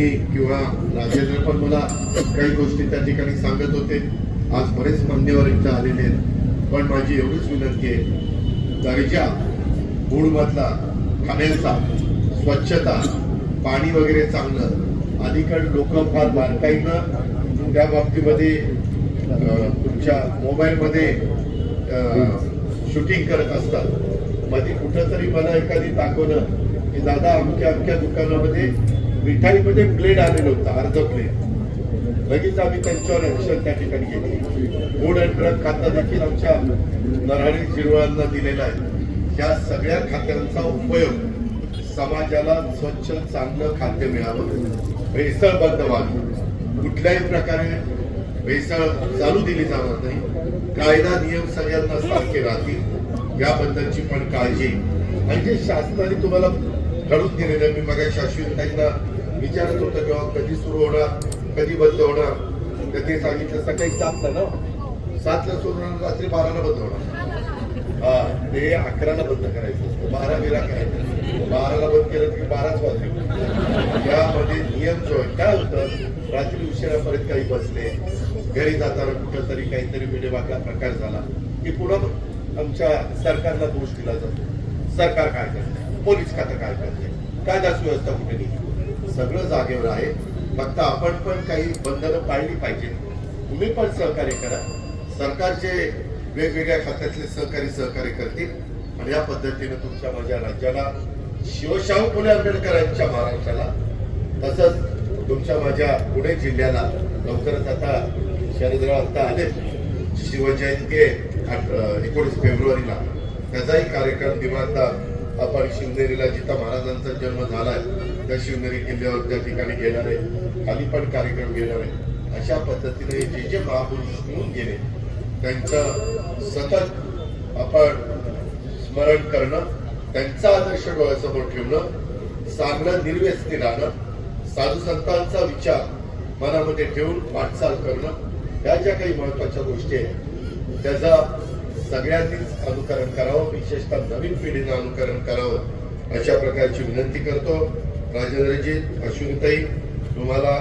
किंवा राजेंद्र पण मला काही गोष्टी त्या ठिकाणी सांगत होते. आज बरेच मान्यवर इथं आलेले आहेत. पण माझी एवढीच विनंती आहे दर्जा मूळमधला खाण्याचा स्वच्छता पाणी वगैरे चांगलं अलीकडे लोक फार बारकाईनं त्या बाबतीमध्ये अं, तुमच्या मोबाईलमध्ये शूटिंग करत असतात. मध्ये कुठंतरी मला एखादी दाखवलं की दादा अमक्या अमक्या दुकानामध्ये मिठाईमध्ये प्लेट आलेलं होता अर्ध प्लेट लगेच आम्ही त्यांच्यावर ऍक्शन त्या ठिकाणी घेतली. फूड अँड ड्रग खाता देखील आमच्या नराळी जिरवळांना दिलेला आहे. या सगळ्या खात्यांचा उपयोग समाजाला स्वच्छ चांगलं खाद्य मिळावं. भेसळ बंद व्हावी. कुठल्याही प्रकारे भेसळ चालू दिली जाणार नाही. कायदा नियम सगळ्यांना सारखे राहतील. याबद्दलची पण काळजी. म्हणजे आणि शासनाने तुम्हाला घडून गेलेलं मी मग शाश्वताईंना विचारत होतं किंवा कधी सुरू होणार कधी बंद होणार. तर ते सांगितलं सकाळी सातला ना? सातला सुरू होणार रात्री बाराला बंद होणार. हा ते अकराला बंद करायचं असतं. बारा बिरा करायचं बाराला बंद केलं की बाराच वाजले. यामध्ये नियम जो आहे काय होतं? रात्री उशिरापर्यंत काही बसले. घरी जाताना कुठं तरी काहीतरी मिडेबागला प्रकार झाला. की पुन्हा आमच्या सरकारला दोष दिला जातो. सरकार काय करते? पोलीस खातं काय करते? कायदा सुव्यवस्था कुठे नाही सगळं जागेवर आहे. फक्त आपण पण काही बंधनं पाळली पाहिजे. तुम्ही पण सहकार्य करा. सरकारचे वेगवेगळ्या खात्यातले सहकारी सहकार्य करतील. आणि या पद्धतीने तुमच्या माझ्या राज्याला शिवशाहू फुले आंबेडकरांच्या महाराष्ट्राला तसंच तुमच्या माझ्या पुणे जिल्ह्याला लवकरच आता शरदराव आता आले शिवजयंती आहे एकोणीस फेब्रुवारीला. त्याचाही कार्यक्रम दिमागदार आपण शिवनेरीला जिथं महाराजांचा जन्म झालाय त्या शिवनेरी किल्ल्यावर त्या ठिकाणी गेणार आहे खाली पण कार्यक्रम घेणार आहे. अशा पद्धतीने जे जे महापुरुष होऊन गेले त्यांचं सतत आपण स्मरण करणं त्यांचा आदर्श डोळ्यासमोर ठेवणं सांगणं निर्व्यस्ती राहणं साधू संतांचा विचार मनामध्ये ठेवून वाटचाल करणं ह्या ज्या काही महत्त्वाच्या गोष्टी आहेत त्याचा सगळ्यांनीच अनुकरण करावं विशेषतः नवीन पिढीनं अनुकरण करावं अशा प्रकारची विनंती करतो. राजेंद्रजी अश्विनताई तुम्हाला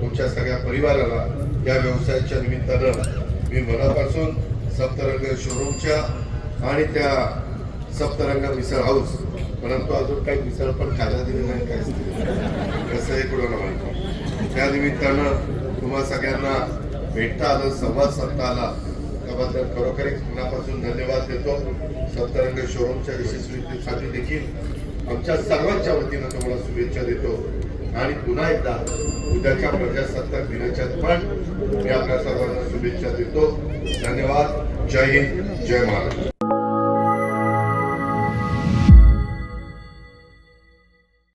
तुमच्या सगळ्या परिवाराला या व्यवसायाच्या निमित्तानं मी मनापासून सप्तरंग शोरूमच्या आणि त्या सप्तरंग मिसळ हाऊस परंतु अजून काही मिसळ पण खायला दिली नाही काय कसं हे कुणाला माहिती त्या निमित्तानं तुम्हा सगळ्यांना भेटता आलं संवाद साधता आला. त्याबद्दल खरोखरीच मनापासून धन्यवाद देतो. सप्तरंग शोरूमच्या यशस्वीतेसाठी देखील आमच्या सर्वांच्या वतीनं तुम्हाला शुभेच्छा देतो. आणि पुन्हा एकदा उद्याच्या प्रजासत्ताक दिनाच्या पण मी आपल्या सर्वांना शुभेच्छा देतो. धन्यवाद. जय हिंद. जय महाराष्ट्र.